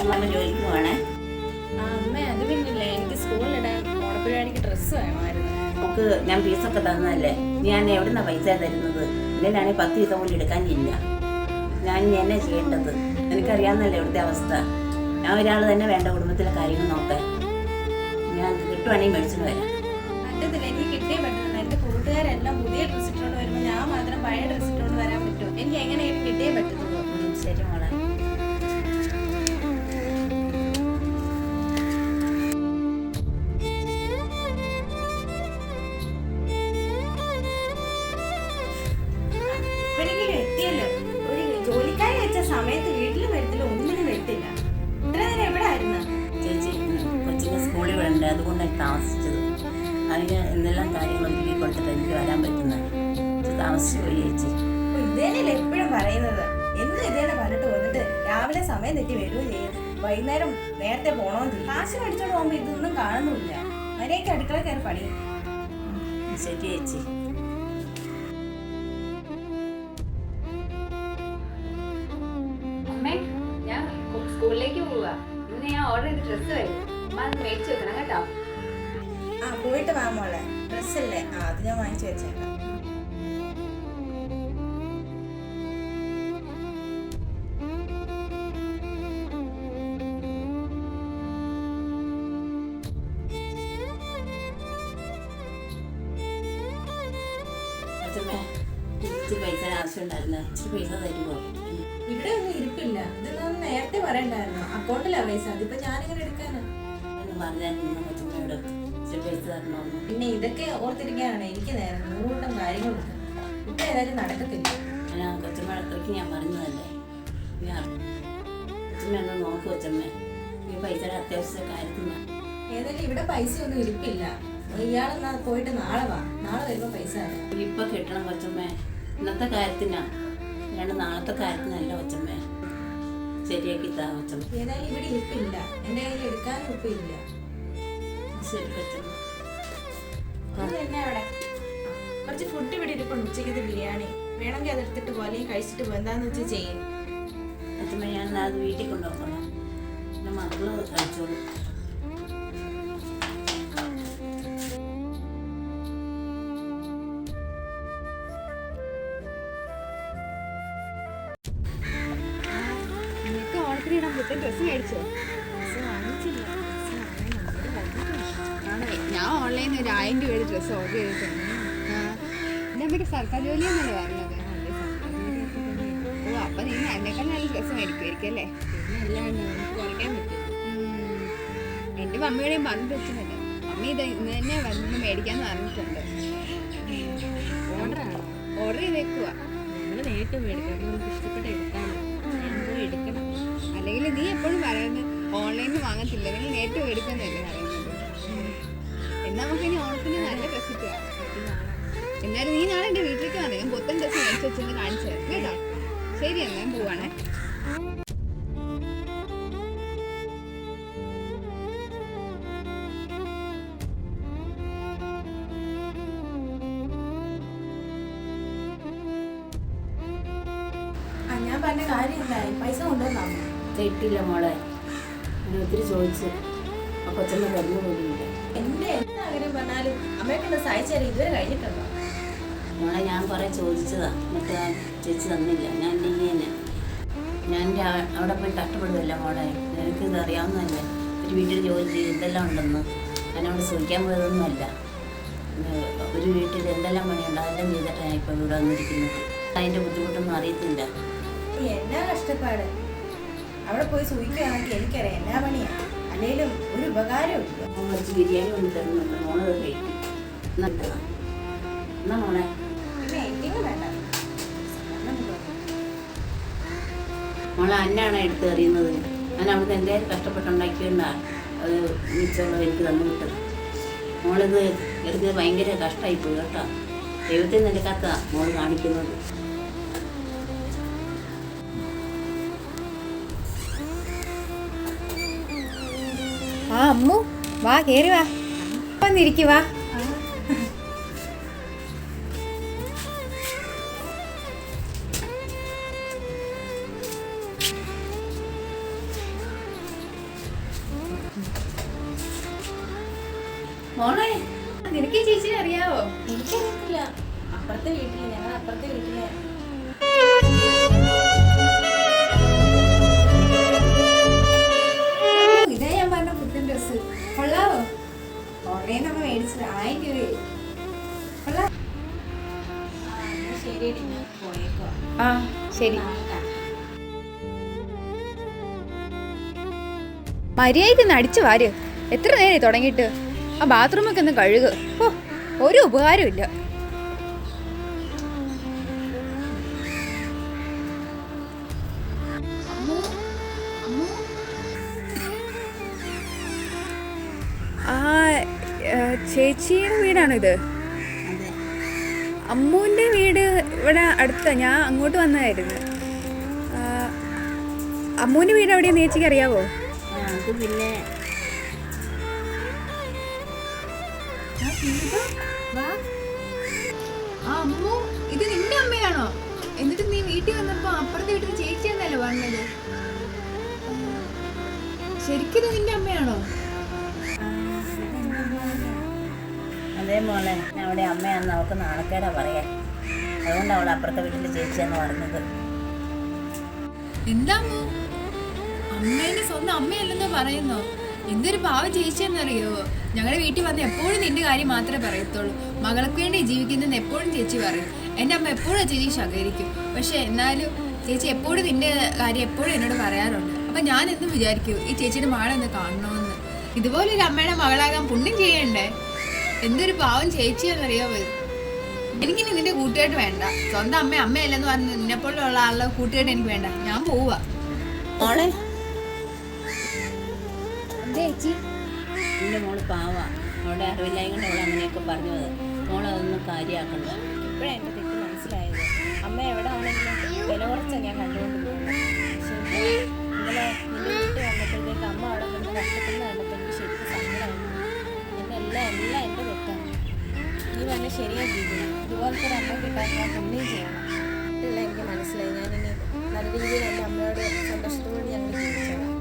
അമ്മ ചോദിക്കുവാണേ. അമ്മ അത് പിന്നില്ലേ? എനിക്ക് സ്കൂളിലിടാൻ ഓണപ്പരിപാടിക്ക് ഡ്രസ്സ് വേണമായിരുന്നു. നമുക്ക് ഞാൻ ഫീസൊക്കെ തന്നതല്ലേ? ഞാൻ എവിടുന്ന പൈസ തരുന്നത്? ഇതിനാണെങ്കിൽ പത്ത് ദിവസം എടുക്കാൻ ഇല്ല ഞാൻ ഇനി എന്നെ ചെയ്യേണ്ടത്? എനിക്കറിയാവുന്നല്ലേ ഇവിടുത്തെ അവസ്ഥ. ഞാൻ ഒരാൾ തന്നെ വേണ്ട കുടുംബത്തിലെ കാര്യങ്ങൾ നോക്കാൻ. ഞാൻ കിട്ടുവാണെങ്കിൽ മേടിച്ചിട്ട് വരാം. പറ്റത്തില്ല. എനിക്ക് കിട്ടിയേ പറ്റുന്നില്ല എന്റെ കൂട്ടുകാരെല്ലാം പുതിയ ഡ്രസ്സ് ഇട്ടുകൊണ്ട് വരുമ്പോൾ ഞാൻ മാത്രം പഴയ ഡ്രസ്സ് ഇട്ടുകൊണ്ട് വരാൻ പറ്റും എനിക്ക് എങ്ങനെ കിട്ടിയേ പറ്റുള്ളൂ അതിന് എന്തെല്ലാം കാര്യങ്ങൾ ഒരുക്കി കൊടുത്തിട്ട് എനിക്ക് വരാൻ പറ്റുന്നത് താമസിച്ചു പോയി ചേച്ചി. ഇതേനല്ലേ എപ്പോഴും പറയുന്നത്? എന്നും ഇതേനെ പറഞ്ഞിട്ട് വന്നിട്ട് രാവിലെ സമയം തെറ്റി വരികയും ചെയ്യും വൈകുന്നേരം നേരത്തെ പോകണമെന്ന് കാശ് മേടിച്ചോണ്ട് പോകുമ്പോൾ ഇതൊന്നും കാണുന്നില്ല. മര്യാദയ്ക്ക് അടുക്കള കയറി പണി. ശരി ചേച്ചി. സ്കൂളിലേക്ക് പോവാ ഇന്ന് ഞാൻ ഓർഡർ ചെയ്ത ഡ്രസ്സ് വരും. അമ്മ അത് മേടിച്ചു വെക്കണം കേട്ടോ. പോയിട്ട് വാ മോളെ. ഡ്രസ്സല്ലേ? ആ അത് ഞാൻ വാങ്ങിച്ചു വെച്ചേക്കാം. അച്ഛമ്മേ ഇച്ചിരി പൈസ ആവശ്യമുണ്ടായിരുന്നു ഇച്ചിരി പൈസ തരുമോ? ഇവിടെ ഒന്നും ഇരിപ്പില്ല. ഇതൊന്നും നേരത്തെ പറയണ്ടായിരുന്നു. അക്കൗണ്ടിലാ പൈസ. അതിപ്പോ ഞാനിങ്ങനെ എടുക്കാനാ? പറഞ്ഞാൽ ഇച്ചിരി പൈസ തരണമെന്ന് പിന്നെ ഇതൊക്കെ ഓർത്തിരിക്കാനാണ് എനിക്ക് നേരം നൂറുകൂട്ടം കാര്യങ്ങളുണ്ട് ഇപ്പൊ ഏതായാലും നടക്കത്തില്ല. ഞാൻ കൊച്ചു അത്രയ്ക്ക് ഞാൻ പറഞ്ഞതല്ലേ ഞാൻ അച്ഛമ്മ ഒന്ന് നോക്ക് കൊച്ചമ്മ. ഈ പൈസയുടെ അത്യാവശ്യ കാര്യത്തിന് ഏതായാലും ഇവിടെ പൈസ ഒന്നും ഇരിപ്പില്ല. ഇയാളെന്നാ പോയിട്ട് നാളെ വാ. നാളെ വരുമ്പോ പൈസ തരാം. ഇപ്പൊ കിട്ടണം കൊച്ചമ്മ. ഇന്നത്തെ കാര്യത്തിനാ. രണ്ട് നാളത്തെ കാര്യത്തിനല്ല കൊച്ചമ്മ. ശരിയാക്കി താ കൊച്ചമ്മ. ഏതായാലും ഇവിടെ ഇരിപ്പില്ല. എന്റെ കയ്യിൽ എടുക്കാനും ഇപ്പൊ ഇല്ല അവിടെ കുറച്ച് ഫുഡ് ഇവിടെ ഇരിപ്പുണ്ട്. ഉച്ചയ്ക്ക് ബിരിയാണി. വേണമെങ്കിൽ അതെടുത്തിട്ട് പോലെ കഴിച്ചിട്ട് പോകും എന്താന്ന് വെച്ചാൽ ചെയ്യും. അച്ഛമ്മ ഞാൻ അത് വീട്ടിൽ കൊണ്ടുപോകണം എന്റെ മക്കൾ കഴിച്ചോളൂ. ഓണത്തിന് ഇടാൻ പുത്തൻ ഡ്രസ്സ് മേടിച്ചോ? ഓൺലൈനിൽ ഒരു ആയിരം രൂപയുടെ ഡ്രസ്സ് ഓർഡർ ചെയ്തിട്ടുണ്ട്. എന്റെ അമ്മയ്ക്ക് സർക്കാർ ജോലിയാന്നല്ലേ പറഞ്ഞത്. ഓ അപ്പം നീ എന്നെക്കാൾ നല്ല ഡ്രസ്സ് മേടിക്കുമായിരിക്കും അല്ലേ? എന്റെ മമ്മിയുടെയും പറഞ്ഞു വെച്ചിട്ടുണ്ട് മമ്മി ഇത് ഇന്ന് തന്നെ വന്ന് മേടിക്കാന്ന് പറഞ്ഞിട്ടുണ്ട്. ഓർഡറാണ്? ഓർഡർ ചെയ്തേക്കുക നിങ്ങൾ നേരിട്ട് മേടിക്കണം. നമുക്ക് ഇഷ്ടപ്പെട്ട എടുക്കണം. അല്ലെങ്കിൽ നീ എപ്പോഴും പറയുന്നത് ഓൺലൈനിൽ വാങ്ങത്തില്ല എന്നാ നമുക്ക് ഇനി ഓണത്തിന് നല്ല ഡ്രസ്സ് എന്നാലും നീ നാളെ എന്റെ വീട്ടിലേക്ക് വന്നേ. ഞാൻ പുത്തൻ ഡ്രസ്സ് മേടിച്ച് വെച്ചൊന്ന് കാണിച്ചു തരാം കേട്ടോ? ശരി എന്നാ ഞാൻ പോവാണേ. ആ ഞാൻ പറഞ്ഞ കാര്യം എന്തായി പൈസ കിട്ടില്ല മോളെ. ഞാൻ ഒത്തിരി ചോദിച്ചു. ആ കൊച്ചമ്മ കരുതി പോലുമില്ല എന്റെ എന്ത് ആഗ്രഹം പറഞ്ഞാലും അമ്മയൊക്കെ സഹായിച്ചു തരാം ഇതുവരെ കഴിഞ്ഞിട്ടുണ്ടോ? മോളെ ഞാൻ കുറെ ചോദിച്ചതാ. എന്നിട്ട് ആ ചേച്ചി തന്നില്ല. ഞാൻ ഇങ്ങനെ ഞാൻ രാ- അവിടെ പോയി കഷ്ടപ്പെടുകയല്ല മോളെ. എനിക്കിത് അറിയാവുന്നതല്ലേ? ഒരു വീട്ടിൽ ജോലി ചെയ്ത് ഉണ്ടെന്ന്? ഉണ്ടെന്ന് അതിനോട് ചോദിക്കാൻ പോയതൊന്നുമല്ല. ഒരു വീട്ടിൽ എന്തെല്ലാം പണിയുണ്ട് അതെല്ലാം ചെയ്തിട്ടാണ് ഇപ്പോൾ ഇവിടെ വന്നിരിക്കുന്നത്. അതിന്റെ ബുദ്ധിമുട്ടൊന്നും അറിയത്തില്ല. എന്നാ കഷ്ടപ്പാട്? അവിടെ പോയി സൂചിക്കുകയാണെങ്കിൽ എനിക്കറിയാം എന്നാ പണിയാ. അല്ലെങ്കിലും ഒരു ഉപകാരവും കുറച്ച് ബിരിയാണി കൊണ്ട് തരുന്നുണ്ട് മോൾ കഴിക്കും. എന്നാ മോളെ? മോളെ അന്നാണ് എടുത്ത് എറിയുന്നത്. ഞാൻ അവിടുന്ന് എന്തേലും കഷ്ടപ്പെട്ടുണ്ടാക്കിയോണ്ടാണ് അത് മിച്ചമുള്ള എനിക്ക് തന്നു വിട്ടത്. മോളിത് എടുത്ത് ഭയങ്കര കഷ്ടമായിപ്പോയി കേട്ടോ. ദൈവത്തിൽ നിൽക്കാത്ത മോൾ കാണിക്കുന്നത്. ആ അമ്മു. വാ കേറി വാ. വന്നിരിക്കുവാ മോളെ നിനക്ക് ചേച്ചി അറിയാവോ? എനിക്കറിയത്തില്ല. അപ്പുറത്തെ വീട്ടിൽ ഞങ്ങൾ അപ്പുറത്തെ വീട്ടിലെ ആ ശരി. മര്യാദയ്ക്ക് ഒന്ന് അടിച്ചു വാര്. എത്ര നേരം തുടങ്ങിയിട്ട്? ആ ബാത്റൂമൊക്കെ ഒന്ന് കഴുക. ഓ ഒരു ഉപകാരമില്ല ആ ചേച്ചിയുടെ വീടാണോ ഇത്? അതെ അമ്മുവിന്റെ വീട് ഇവിടെ അടുത്ത. ഞാൻ അങ്ങോട്ട് വന്നതായിരുന്നു. അമ്മുവിന്റെ വീട് എവിടെയാ ചേച്ചിക്ക് അറിയാവോ? അത് പിന്നെ അമ്മു ഇത് നിന്റെ അമ്മയാണോ? എന്നിട്ട് നീ വീട്ടിൽ വന്നപ്പോ അപ്പുറത്തെ വീട്ടിൽ ചേച്ചിയെന്നല്ലേ പറഞ്ഞത്? ശരിക്കും നിന്റെ അമ്മയാണോ? അതേ മോളെ അവിടെ അമ്മയാന്ന് അവൾക്ക് നാണക്കേടാ പറയാ അതുകൊണ്ട് അവൾ അപ്പുറത്തെ വീട്ടിൽ ചേച്ചിയാന്ന് പറഞ്ഞത്. എന്താ അമ്മു? അമ്മേന്റെ സ്വന്തം അമ്മയല്ലെന്നോ പറയുന്നോ? എന്തൊരു പാവ ചേച്ചിയെന്നറിയോ ഞങ്ങളുടെ വീട്ടിൽ വന്ന് എപ്പോഴും നിന്റെ കാര്യം മാത്രമേ പറയത്തുള്ളൂ. മകൾക്ക് വേണ്ടി ജീവിക്കുന്നെന്ന് എപ്പോഴും ചേച്ചി പറയും. എന്റെ അമ്മ എപ്പോഴും ചേച്ചി ശകരിക്കും. പക്ഷെ എന്നാലും ചേച്ചി എപ്പോഴും നിന്റെ കാര്യം എപ്പോഴും എന്നോട് പറയാറുണ്ട്. അപ്പം ഞാൻ എന്നും വിചാരിക്കൂ ഈ ചേച്ചിയുടെ മകളെ ഒന്ന് കാണണമെന്ന് ഇതുപോലെ ഒരു അമ്മയുടെ മകളാകാൻ പുണ്യം ചെയ്യണ്ടേ? എന്തൊരു പാവം ചേച്ചി ഇത്? എനിക്ക് നിന്റെ കൂട്ടുകായിട്ട് വേണ്ട. സ്വന്തം അമ്മ അമ്മയല്ലെന്ന് പറഞ്ഞ് നിന്നെപ്പോലുള്ള ആളുടെ കൂട്ടുകായിട്ട് എനിക്ക് വേണ്ട. ഞാൻ പോവാ മോളെ. ചേച്ചി? എന്റെ മോൾ പാവാ. അവിടെ അറിവില്ലായും കൊണ്ട് അവൾ അങ്ങനെയൊക്കെ പറഞ്ഞത് മോളതൊന്നും കാര്യമാക്കണ്ട. ഇപ്പോഴാണ് എന്റെ തെറ്റ് മനസ്സിലായത്. അമ്മ എവിടെ ആണെങ്കിലും വില കുറച്ചാ ഞാൻ കണ്ടുകൊണ്ടിരുന്നത് ശരി ഇന്നലെ നിന്റെ വീട്ടിൽ വന്നപ്പോഴത്തേക്ക് അമ്മ അവിടെ നിന്ന് കഷ്ടപ്പെടുന്ന നീ പറഞ്ഞ ശരിയാക്കിയിരുന്നു ഇതുപോലത്തെ ഒരു അമ്മ കിട്ടാൻ ഞാൻ പുണ്യം ചെയ്യണം. എല്ലാം എനിക്ക് മനസ്സിലായി. ഞാനിനി നല്ല രീതിയിൽ എന്റെ അമ്മയോട് സന്തോഷത്തോടെ ഞങ്ങൾ ജീവിച്ചോളാം.